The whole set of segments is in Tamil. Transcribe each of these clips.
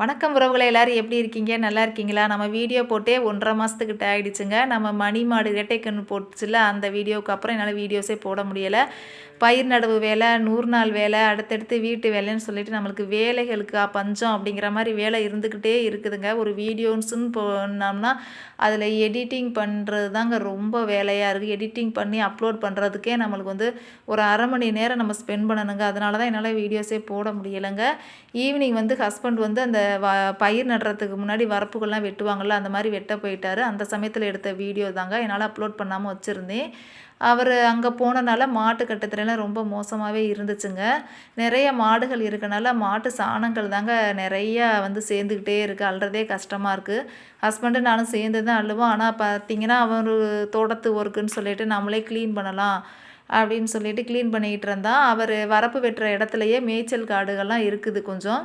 வணக்கம் உறவுகளை எல்லோரும் எப்படி இருக்கீங்க? நல்லா இருக்கீங்களா? நம்ம வீடியோ போட்டே ஒன்றரை மாதத்துக்கிட்ட ஆகிடுச்சுங்க நம்ம மணி மாடு இரட்டைக்கண் போட்டுச்சுல அந்த வீடியோவுக்கு அப்புறம் என்னால் வீடியோஸே போட முடியலை. பயிர் நடவு வேலை நூறு நாள் வேலை அடுத்தடுத்து வீட்டு வேலைன்னு சொல்லிட்டு நம்மளுக்கு வேலைகளுக்கு பஞ்சம் அப்படிங்கிற மாதிரி வேலை இருந்துக்கிட்டே இருக்குதுங்க. ஒரு வீடியோஸ்ன்னு போனோம்னா அதில் எடிட்டிங் பண்ணுறது தாங்க ரொம்ப வேலையாக இருக்குது எடிட்டிங் பண்ணி அப்லோட் பண்ணுறதுக்கே நம்மளுக்கு வந்து ஒரு அரை மணி நேரம் நம்ம ஸ்பெண்ட் பண்ணணுங்க. அதனால தான் என்னால் வீடியோஸே போட முடியலைங்க. ஈவினிங் வந்து ஹஸ்பண்ட் வந்து அந்த வ பயிர் நடுறதுக்கு முன்னாடி வரப்புகள்லாம் வெட்டுவாங்கள்ல அந்த மாதிரி வெட்ட போயிட்டார். அந்த சமயத்தில் எடுத்த வீடியோ தாங்க. என்னால் அப்லோட் பண்ணாமல் வச்சுருந்தேன். அவர் அங்கே போனனால மாட்டு கட்டத்துலலாம் ரொம்ப மோசமாகவே இருந்துச்சுங்க. நிறைய மாடுகள் இருக்கனால மாட்டு சாணங்கள் தாங்க நிறையா வந்து சேர்ந்துக்கிட்டே இருக்குது அள்ளுறதே கஷ்டமாக இருக்குது ஹஸ்பண்டு நானும் சேர்ந்து தான் அள்ளுவோம். ஆனால் பார்த்தீங்கன்னா அவர் தோட்டத்து ஒர்க்குன்னு சொல்லிட்டு நம்மளே க்ளீன் பண்ணலாம் அப்படின்னு சொல்லிட்டு க்ளீன் பண்ணிக்கிட்டு இருந்தால் அவர் வரப்பு வெட்டுற இடத்துலையே மேய்ச்சல் காடுகள்லாம் இருக்குது கொஞ்சம்.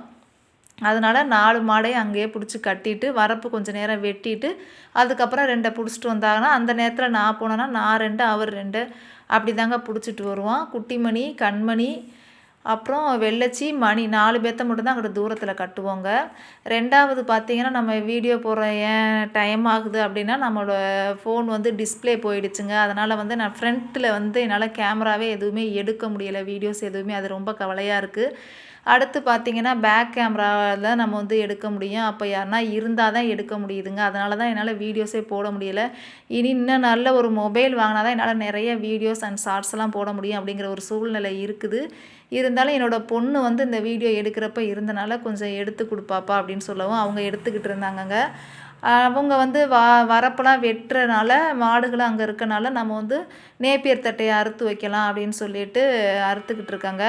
அதனால் நாலு மாடையும் அங்கேயே பிடிச்சி கட்டிட்டு வரப்பு கொஞ்சம் நேரம் வெட்டிட்டு அதுக்கப்புறம் ரெண்டை பிடிச்சிட்டு வந்தாங்கன்னா அந்த நேரத்தில் நான் போனேன்னா நான் ரெண்டு அவர் ரெண்டு அப்படி தாங்க பிடிச்சிட்டு வருவோம் குட்டிமணி கண்மணி அப்புறம் வெள்ளச்சி மணி நாலு பேர்த்த மட்டும்தான் அங்கிட்ட தூரத்தில் கட்டுவோங்க. ரெண்டாவது பார்த்திங்கன்னா நம்ம வீடியோ போடுற ஏன் டைம் ஆகுது அப்படின்னா நம்மளோட ஃபோன் வந்து டிஸ்பிளே போயிடுச்சுங்க. அதனால் வந்து நான் ஃப்ரண்ட்டில் வந்து என்னால் கேமராவே எதுவுமே எடுக்க முடியலை. வீடியோஸ் எதுவுமே அது ரொம்ப கவலையாக இருக்குது அடுத்து பார்த்திங்கன்னா பேக் கேமராவில் நம்ம வந்து எடுக்க முடியும். அப்போ யாருனா இருந்தால் தான் எடுக்க முடியுதுங்க. அதனால தான் என்னால் வீடியோஸே போட முடியலை. இனி இன்னும் நல்ல ஒரு மொபைல் வாங்கினா தான் என்னால் நிறைய வீடியோஸ் அண்ட் ஷார்ட்ஸ்லாம் போட முடியும் அப்படிங்கிற ஒரு சூழ்நிலை இருக்குது. இருந்தாலும் என்னோடய பொண்ணு வந்து இந்த வீடியோ எடுக்கிறப்ப இருந்தனால கொஞ்சம் எடுத்து கொடுப்பாப்பா அப்படின்னு சொல்லவும் அவங்க எடுத்துக்கிட்டு இருந்தாங்கங்க. அவங்க வந்து வா வரப்பெல்லாம் வெட்டுறனால மாடுகளும் அங்கே இருக்கனால நம்ம வந்து நேப்பியர் தட்டையை அறுத்து வைக்கலாம் அப்படின்னு சொல்லிட்டு அறுத்துக்கிட்டு இருக்காங்க.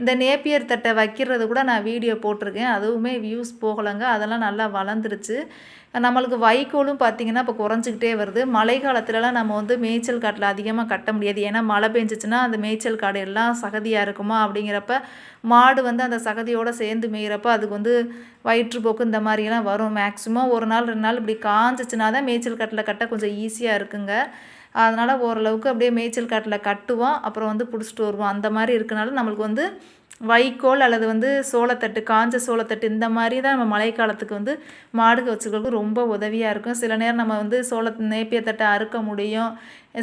இந்த நேப்பியர் தட்டை வைக்கிறது கூட நான் வீடியோ போட்டிருக்கேன். அதுவுமே வியூஸ் போகலைங்க. அதெல்லாம் நல்லா வளர்ந்துருச்சு. நம்மளுக்கு வைக்கோலும் பார்த்திங்கன்னா இப்போ குறைஞ்சிக்கிட்டே வருது. மழை காலத்துலலாம் நம்ம வந்து மேய்ச்சல் காட்டில் அதிகமாக கட்ட முடியாது. ஏன்னா மழை பெஞ்சிச்சின்னா அந்த மேய்ச்சல் காடு எல்லாம் சகதியாக இருக்குமா அப்படிங்கிறப்ப மாடு வந்து அந்த சகதியோடு சேர்ந்து மேய்கிறப்ப அதுக்கு வந்து வயிற்றுப்போக்கு இந்த மாதிரியெல்லாம் வரும். மேக்ஸிமம் ஒரு நாள் ரெண்டு நாள் இப்படி காஞ்சிச்சுனா தான் மேய்ச்சல் காட்டில் கட்ட கொஞ்சம் ஈஸியாக இருக்குங்க. அதனால் ஓரளவுக்கு அப்படியே மேய்ச்சல் காட்டில் கட்டுவோம் அப்புறம் வந்து பிடிச்சிட்டு வருவோம். அந்த மாதிரி இருக்கனால நம்மளுக்கு வந்து வைக்கோல் அல்லது வந்து சோளத்தட்டு காஞ்ச சோளத்தட்டு இந்த மாதிரி தான் நம்ம மழைக்காலத்துக்கு வந்து மாடுக்கு வச்சுக்கிறதுக்கு ரொம்ப உதவியாக இருக்கும். சில நேரம் நம்ம வந்து சோள நேப்பியத்தட்டை அறுக்க முடியும்.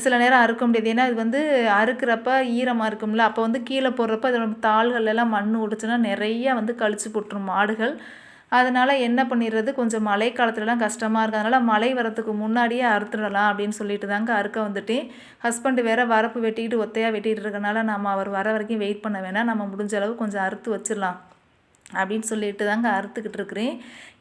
சில நேரம் அறுக்க முடியாது. ஏன்னா இது வந்து அறுக்கிறப்ப ஈரமாக இருக்கும்ல. அப்போ வந்து கீழே போடுறப்ப அதோட தாள்கள்லாம் மண் ஒடிச்சுன்னா நிறைய வந்து கழிச்சு போட்டுரும் மாடுகள். அதனால் என்ன பண்ணிடுறது? கொஞ்சம் மழை காலத்துலலாம் கஷ்டமாக இருக்குது அதனால் மழை வரத்துக்கு முன்னாடியே அறுத்துடலாம் அப்படின்னு சொல்லிட்டு தாங்க அறுக்க வந்துட்டேன். ஹஸ்பண்டு வேறு வரப்பு வெட்டிக்கிட்டு ஒத்தையாக வெட்டிகிட்டு இருக்கனால நம்ம அவர் வர வரைக்கும் வெயிட் பண்ண வேணாம். நம்ம முடிஞ்ச அளவு கொஞ்சம் அறுத்து வச்சிடலாம். அப்படின்னு சொல்லிட்டு தாங்க அறுத்துக்கிட்டு இருக்கிறேன்.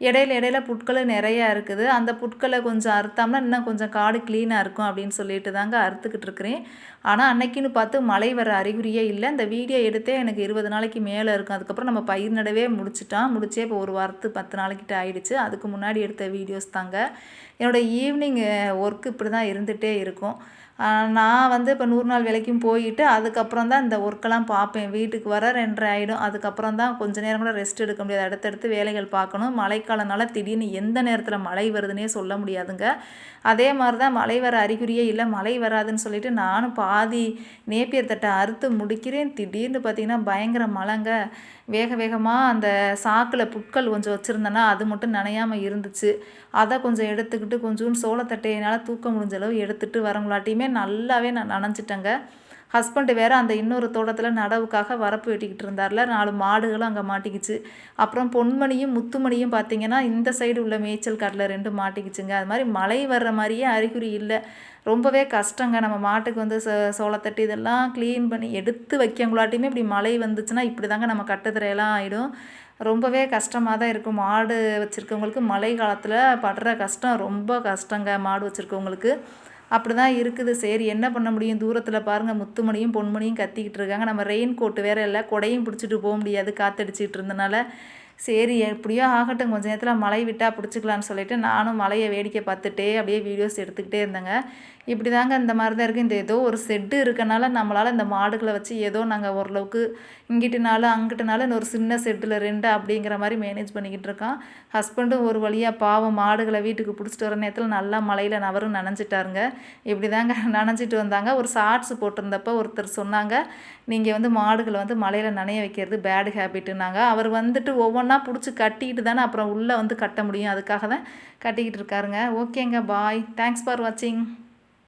இடையில இடையில புட்களும் நிறையா இருக்குது. அந்த புட்களை கொஞ்சம் அறுத்தோம்னா இன்னும் கொஞ்சம் காடு க்ளீனாக இருக்கும் அப்படின்னு சொல்லிட்டு தாங்க அறுத்துக்கிட்டு இருக்கிறேன். ஆனால் அன்னைக்குன்னு பார்த்து மழை வர அறிகுறியே இல்லை. இந்த வீடியோ எடுத்தே எனக்கு இருபது நாளைக்கு மேலே இருக்கும். அதுக்கப்புறம் நம்ம பயிர் நடவே முடிச்சிட்டோம். முடிச்சே இப்போ ஒரு வாரத்து பத்து நாளைக்கிட்ட ஆயிடுச்சு. அதுக்கு முன்னாடி எடுத்த வீடியோஸ் தாங்க. என்னோடய ஈவினிங் ஒர்க் இப்படி தான் இருந்துகிட்டே இருக்கும் நான் வந்து இப்போ நூறு நாள் வேலைக்கும் போயிட்டு அதுக்கப்புறம் தான் இந்த ஒர்க்கெல்லாம் பார்ப்பேன். வீட்டுக்கு வர ரெண்டரை ஆகிடும் அதுக்கப்புறம் தான் கொஞ்சம் நேரம் கூட ரெஸ்ட் எடுக்க முடியாது. அடுத்தடுத்து வேலைகள் பார்க்கணும். மழைக்காலனால திடீர்னு எந்த நேரத்தில் மழை வருதுன்னே சொல்ல முடியாதுங்க. அதே மாதிரி தான் மழை வர அறிகுறியே இல்லை. மழை வராதுன்னு சொல்லிட்டு நானும் பாதி நேப்பியர் தட்டை அறுத்து முடிக்கிறேன். திடீர்னு பார்த்திங்கன்னா பயங்கர மழைங்க. வேக வேகமாக அந்த சாக்கில் புட்கள் கொஞ்சம் வச்சுருந்தேன்னா அது மட்டும் நனையாமல் இருந்துச்சு. அதை கொஞ்சம் எடுத்துக்கிட்டு கொஞ்சோண்டு சோளத்தட்டையினால் தூக்க முடிஞ்ச அளவு எடுத்துகிட்டு வரவங்களாட்டியுமே நல்லாவே நான் நனைஞ்சிட்டேங்க. ஹஸ்பண்டு வேறு அந்த இன்னொரு தோட்டத்தில் நடவுக்காக வரப்பு வெட்டிக்கிட்டு இருந்தார்ல. நாலு மாடுகளும் அங்கே மாட்டிக்கிச்சு. அப்புறம் பொன்மணியும் முத்துமணியும் பார்த்தீங்கன்னா இந்த சைடு உள்ள மேய்ச்சல் காட்டில் ரெண்டும் மாட்டிக்கிச்சுங்க. அது மாதிரி மழை வர்ற மாதிரியே அறிகுறி இல்லை. ரொம்பவே கஷ்டங்க. நம்ம மாட்டுக்கு வந்து சோ சோளத்தட்டு இதெல்லாம் க்ளீன் பண்ணி எடுத்து வைக்கங்களாட்டியுமே இப்படி மழை வந்துச்சுன்னா இப்படி தாங்க நம்ம கட்டுத்தரையெல்லாம் ஆகிடும் ரொம்பவே கஷ்டமாக தான் இருக்கும். மாடு வச்சுருக்கவங்களுக்கு மழை காலத்தில் படுற கஷ்டம் ரொம்ப கஷ்டங்க. மாடு வச்சுருக்கவங்களுக்கு. அப்படி தான் இருக்குது. சரி என்ன பண்ண முடியும்? தூரத்தில் பாருங்கள் முத்துமணியும் பொன்மணியும் கத்திக்கிட்டு இருக்காங்க. நம்ம ரெயின் கோட்டு வேறு இல்லை கொடையும் பிடிச்சிட்டு போக முடியாது. காற்றடிச்சிட்டு இருந்தனால. சரி எப்படியோ ஆகட்டும். கொஞ்சம் நேரத்தில் மழை விட்டால் பிடிச்சிக்கலான்னு சொல்லிட்டு நானும் மலையை வேடிக்கை பார்த்துட்டே அப்படியே வீடியோஸ் எடுத்துக்கிட்டே இருந்தேங்க. இப்படி தாங்க இந்த மாதிரி தான் இருக்குது இந்த ஏதோ ஒரு செட்டு இருக்கனால நம்மளால் இந்த மாடுகளை வச்சு ஏதோ நாங்கள் ஓரளவுக்கு இங்கிட்டுனாலும் அங்கிட்டுனாலும் இந்த ஒரு சின்ன செட்டில் ரெண்டு அப்படிங்கிற மாதிரி மேனேஜ் பண்ணிக்கிட்டு இருக்கோம். ஹஸ்பண்டும் ஒரு வழியாக பாவம் மாடுகளை வீட்டுக்கு பிடிச்சிட்டு வர நேரத்தில் நல்லா மலையில் நவரும் நனைஞ்சிட்டாருங்க. இப்படி தாங்க நனைஞ்சிட்டு வந்தாங்க. ஒரு ஷார்ட்ஸ் போட்டிருந்தப்ப ஒருத்தர் சொன்னாங்க நீங்கள் வந்து மாடுகளை வந்து மலையில் நனைய வைக்கிறது பேடு ஹேபிட்டுனாங்க அவர் வந்துட்டு ஒவ்வொன்றா பிடிச்சி கட்டிக்கிட்டு தானே அப்புறம் உள்ளே வந்து கட்ட முடியும். அதுக்காக தான் கட்டிக்கிட்டு இருக்காருங்க. ஓகேங்க பாய் தேங்க்ஸ் ஃபார் வாட்சிங்